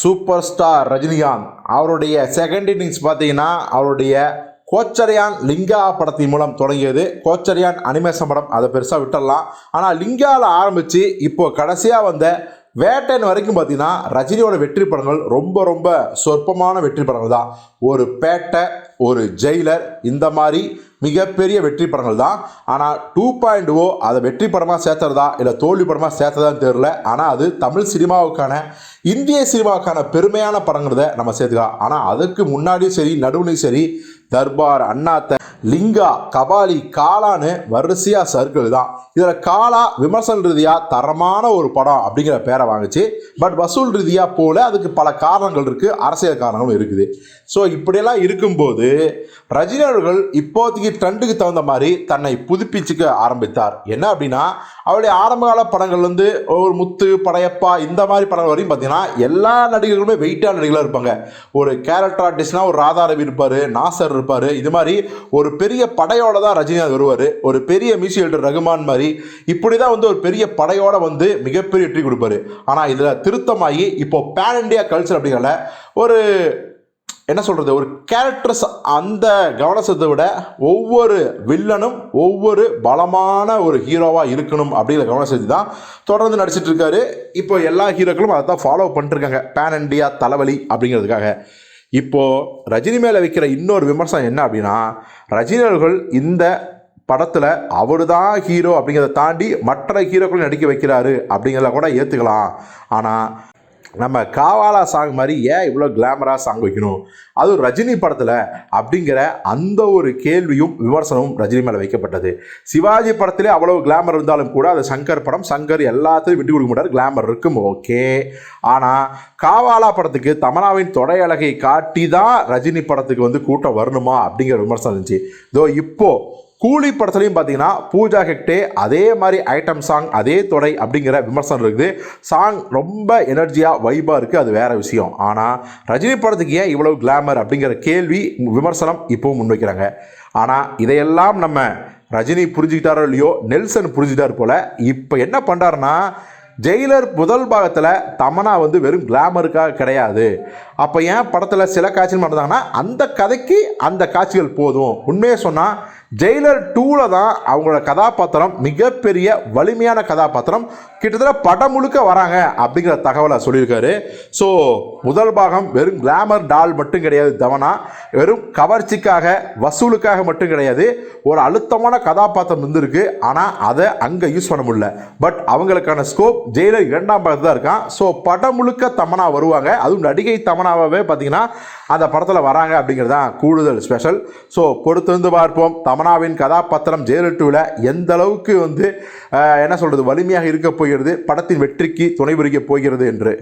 Super star Rajinikanth. அவருடைய second innings பார்த்தீங்கன்னா அவருடைய கோச்சரியான் லிங்கா படத்தின் மூலம் தொடங்கியது. கோச்சரியான் அனிமேஷன் படம் அதை பெருசாக விட்டுடலாம் ஆனால் லிங்காவில் ஆரம்பித்து இப்போது கடைசியாக வந்த வேட்டன் வரைக்கும் பார்த்தீங்கன்னா ரஜினியோட வெற்றி படங்கள் ரொம்ப ரொம்ப சொற்பமான வெற்றி படங்கள் தான். ஒரு பேட்டை ஒரு ஜெயிலர் இந்த மாதிரி மிகப்பெரிய வெற்றி படங்கள் தான். ஆனால் டூ பாயிண்ட் ஓ அதை வெற்றி படமாக சேர்த்துறதா இல்லை தோல்வி படமாக சேர்த்ததான்னு தெரில ஆனால் அது தமிழ் சினிமாவுக்கான இந்திய சினிமாவுக்கான பெருமையான படங்கிறத நம்ம சேர்த்துக்கலாம். ஆனால் அதுக்கு முன்னாடியும் சரி நடுவுலையும் சரி தர்பார் அண்ணாத்த லிங்கா கபாலி காலான்னு வரிசையாக சர்க்கிள் தான். இதில் காலா விமர்சன ரீதியாக தரமான ஒரு படம் அப்படிங்கிற பேரை வாங்குச்சு. பட் வசூல் ரீதியாக போல அதுக்கு பல காரணங்கள் இருக்குது அரசியல் காரணங்களும் இருக்குது. ஸோ இப்படியெல்லாம் இருக்கும்போது ரஜினி அவர்கள் இப்போதைக்கு ட்ரெண்டுக்கு தகுந்த மாதிரி தன்னை புதுப்பிச்சுக்க ஆரம்பித்தார். என்ன அப்படின்னா அவருடைய ஆரம்பகால படங்கள் வந்து ஒரு முத்து படையப்பா இந்த மாதிரி படங்கள் வரையும் பார்த்தீங்கன்னா எல்லா நடிகர்களுமே வெயிட்டான நடிகர்களாக இருப்பாங்க. ஒரு கேரக்டர் ஆர்டிஸ்ட்னா ஒரு ராதாரவி இருப்பார் நாசர் இருப்பார் இது மாதிரி ஒரு பெரிய படையோட தான் ரஜினிகாந்த் வருவார். ஒரு பெரிய மியூசியல்டர் ரகுமான் மாதிரி இப்படி தான் வந்து ஒரு பெரிய படையோட வந்து மிகப்பெரிய வெற்றி கொடுப்பாரு. ஆனால் இதில் திருத்தமாகி இப்போ பேன் இண்டியா கல்ச்சர் அப்படிங்கிற ஒரு என்ன சொல்கிறது ஒரு கேரக்டர்ஸ் அந்த கவனசத்தை விட ஒவ்வொரு வில்லனும் ஒவ்வொரு பலமான ஒரு ஹீரோவாக இருக்கணும் அப்படிங்கிற கவனம் தான் தொடர்ந்து நடிச்சிட்டு இருக்காரு. இப்போ எல்லா ஹீரோக்களும் அதை தான் ஃபாலோ பண்ணிட்டுருக்காங்க. பேன் இண்டியா தலைவலி அப்படிங்கிறதுக்காக. இப்போது ரஜினி மேலே வைக்கிற இன்னொரு விமர்சனம் என்ன அப்படின்னா ரஜினி அவர்கள் இந்த படத்தில் அவர் தான் ஹீரோ அப்படிங்கிறத தாண்டி மற்ற ஹீரோக்களும் நடிக்க வைக்கிறாரு அப்படிங்கிறத கூட ஏற்றுக்கலாம் ஆனால் நம்ம காவாலா சாங் மாதிரி ஏன் இவ்வளோ கிளாமராக சாங் வைக்கணும்? அதுவும் ரஜினி படத்தில் அப்படிங்கிற அந்த ஒரு கேள்வியும் விமர்சனமும் ரஜினி மேலே வைக்கப்பட்டது. சிவாஜி படத்திலே அவ்வளோ கிளாமர் இருந்தாலும் கூட அது சங்கர் படம். சங்கர் எல்லாத்தையும் விட்டு கொடுக்க மாட்டார். கிளாமர் இருக்கும் ஓகே ஆனால் காவாலா படத்துக்கு தமனாவின் தொடையழகை காட்டி தான் ரஜினி படத்துக்கு வந்து கூட்டம் வரணுமா அப்படிங்கிற விமர்சனம் இருந்துச்சு. இதோ இப்போது கூலி படத்துலையும் பார்த்தீங்கன்னா பூஜா ஹெக்டே அதே மாதிரி ஐட்டம் சாங் அதே தொடை அப்படிங்கிற விமர்சனம் இருக்குது. சாங் ரொம்ப எனர்ஜியாக வைபாக இருக்குது அது வேற விஷயம். ஆனால் ரஜினி படத்துக்கு ஏன் இவ்வளவு கிளாமர் அப்படிங்கிற கேள்வி விமர்சனம் இப்போவும் முன்வைக்கிறாங்க. ஆனால் இதையெல்லாம் நம்ம ரஜினி புரிஞ்சுக்கிட்டாரோ இல்லையோ நெல்சன் புரிஞ்சுட்டார் போல் இப்போ என்ன பண்ணுறாருன்னா ஜெயிலர் முதல் பாகத்தில் தமனா வந்து வெறும் கிளாமருக்காக கிடையாது. அப்போ ஏன் படத்தில் சில காட்சிகள் மட்டும்தாங்கன்னா அந்த கதைக்கு அந்த காட்சிகள் போதும். உண்மையை சொன்னால் ஜெயிலர் டூவில் தான் அவங்களோட கதாபாத்திரம் மிகப்பெரிய வலிமையான கதாபாத்திரம். கிட்டத்தட்ட படம் முழுக்க வராங்க அப்படிங்கிற தகவலை சொல்லியிருக்காரு. ஸோ முதல் பாகம் வெறும் கிளாமர் டால் மட்டும் கிடையாது தவனா. வெறும் கவர்ச்சிக்காக வசூலுக்காக மட்டும் கிடையாது. ஒரு அழுத்தமான கதாபாத்திரம் இருந்திருக்கு. ஆனால் அதை அங்கே யூஸ் பண்ண முடியல. பட் அவங்களுக்கான ஸ்கோப் ஜெயிலர் இரண்டாம் பாகத்தில் தான் இருக்கான். ஸோ படம் முழுக்க தமனா வருவாங்க. அதுவும் நடிகை தமனா தமனாவே பார்த்தீங்கன்னா அந்த படத்தில் வராங்க அப்படிங்கிறது தான் கூடுதல் ஸ்பெஷல் ஸோ பொறுத்திருந்து பார்ப்போம். தமனாவின் கதாபாத்திரம் ஜெயலலிதாவில் எந்த அளவுக்கு வந்து என்ன சொல்கிறது வலிமையாக இருக்க போகிறது படத்தின் வெற்றிக்கு துணை புரிக்க போகிறது என்று.